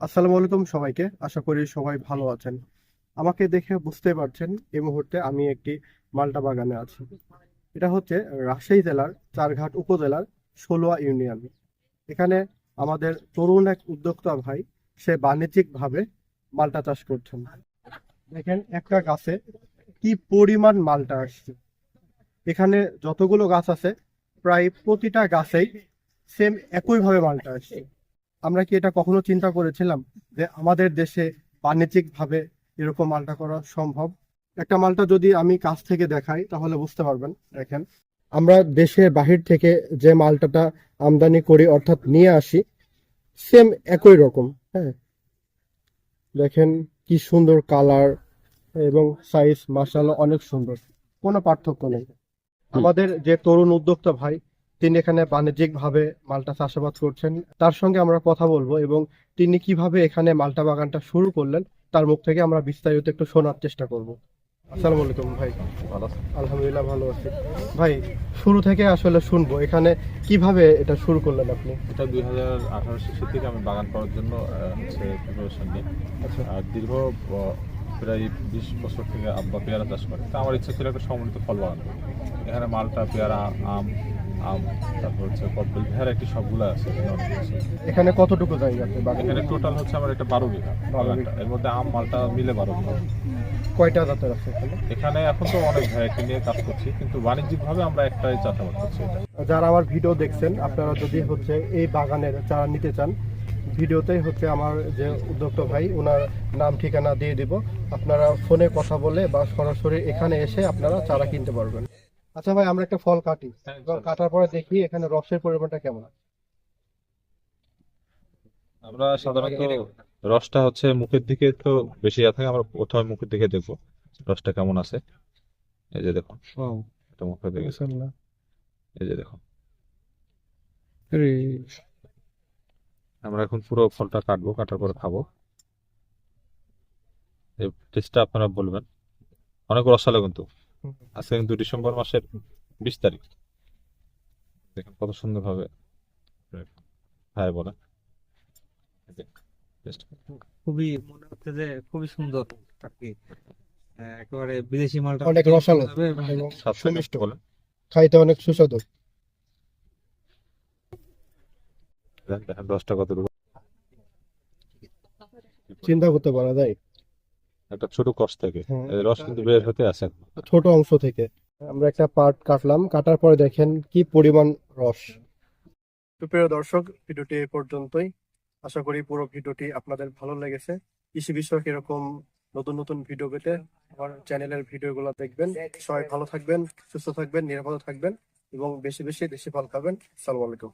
আসসালামু আলাইকুম সবাইকে। আশা করি সবাই ভালো আছেন। আমাকে দেখে বুঝতে পারছেন এই মুহূর্তে আমি একটি মালটা বাগানে আছি। এটা হচ্ছে রাজশাহী জেলার চারঘাট উপজেলার ষোলোয়া ইউনিয়ন। এখানে আমাদের তরুণ এক উদ্যোক্তা ভাই, সে বাণিজ্যিকভাবে মালটা চাষ করছেন। দেখেন একটা গাছে কি পরিমাণ মালটা আসছে। এখানে যতগুলো গাছ আছে, প্রায় প্রতিটা গাছেই সেম একইভাবে মালটা আসছে। আমরা কি এটা কখনো চিন্তা করেছিলাম যে আমাদের দেশে বাণিজ্যিক ভাবে এরকম মালটা করা সম্ভব? একটা মালটা যদি আমি কাছ থেকে দেখাই তাহলে বুঝতে পারবেন দেখেন। আমরা দেশের বাহির থেকে যে মালটাটা আমদানি করি অর্থাৎ নিয়ে আসি সেম একই রকম হ্যাঁ। দেখেন কি সুন্দর কালার এবং সাইজ মাসাল্লাহ অনেক সুন্দর কোনো পার্থক্য নেই। আমাদের যে তরুণ উদ্যোক্তা ভাই তিনি এখানে বাণিজ্যিক ভাবে মালটা চাষাবাদ করছেন। তার সঙ্গে আমরা কথা বলব এবং তিনি কীভাবে এখানে মালটা বাগানটা শুরু করলেন তার মুখ থেকে আমরা বিস্তারিত একটু শোনার চেষ্টা করব। আসসালামু আলাইকুম ভাই। আলহামদুলিল্লাহ ভালো আছি। ভাই শুরু থেকে আসলে শুনব এখানে কীভাবে এটা শুরু করলেন আপনি? এটা দুই হাজার আঠারো থেকে আমি বাগান করার জন্য হচ্ছে প্রিপারেশন নিই। আচ্ছা। দীর্ঘ প্রায় বিশ বছর থেকে আব্বা পেয়ারা চাষ করে। তা আমার ইচ্ছা ছিল একটা সমন্বিত ফল বাগান এখানে মালটা পেয়ারা আম আম তারপর হচ্ছে কপল ভ্যারাইটি সবগুলো আছে এখানে কতটুকু জায়গা আছে এখানে টোটাল হচ্ছে আমার একটা বারো বিঘা বাগানটা। এর মধ্যে আম মালটা মিলে বারো বিঘা। কয়টা জাতের আছে এখানে? এখানে এখন তো অনেক ভ্যারাইটি নিয়ে কাজ করছি কিন্তু বাণিজ্যিকভাবে আমরা একটাই চাষাবাদ করছি যারা আমার ভিডিও দেখছেন আপনারা যদি হচ্ছে এই বাগানের চারা নিতে চান ভিডিওতেই হচ্ছে আমার যে উদ্যোক্তা ভাই ওনার নাম ঠিকানা দিয়ে দিব। আপনারা ফোনে কথা বলে বা সরাসরি এখানে এসে আপনারা চারা কিনতে পারবেন। আচ্ছা ভাই আমরা একটা ফল কাটি। এবার কাটার পরে দেখি এখানে রসের পরিমাণটা কেমন। আমরা সাধারণত রসটা হচ্ছে মুখের দিকে তো বেশি ইয়া থাকে আমরা প্রথমে মুখের দিকে দেখব রসটা কেমন আছে। এই যে দেখুন। এটা মুখের দিকে। এই যে দেখুন। আমরা এখন পুরো ফলটা কাটবো কাটার পরে খাব। এই টেস্টটা আপনারা বলবেন। অনেক রসালো কিন্তু। আজকে কিন্তু ডিসেম্বর মাসের বিশ তারিখ। দেখেন কত সুন্দর ভাবে হ্যাঁ বলেন। এই যে, taste। খুবই মনে হচ্ছে যে খুবই সুন্দর আর কি একেবারে বিদেশি মালটা অনেক রসালো সুমিষ্ট। বলেন। খাইতে অনেক সুস্বাদু। রসটা কত চিন্তা করতে পারা যায়। একটা ছোট কষ থেকে। হ্যাঁ। রস কিন্তু বের হতে ছোট অংশ থেকে। আমরা একটা পার্ট কাটলাম। কাটার পরে দেখেন কি পরিমাণ রস। প্রিয় দর্শক ভিডিওটি এই পর্যন্তই। আশা করি পুরো ভিডিওটি আপনাদের ভালো লেগেছে। কৃষি বিষয়ক এরকম নতুন নতুন ভিডিও পেতে আমার চ্যানেলের ভিডিও ভিডিওগুলো দেখবেন। সবাই ভালো থাকবেন সুস্থ থাকবেন নিরাপদ থাকবেন এবং বেশি বেশি দেশি ফল খাবেন। সালাম আলাইকুম।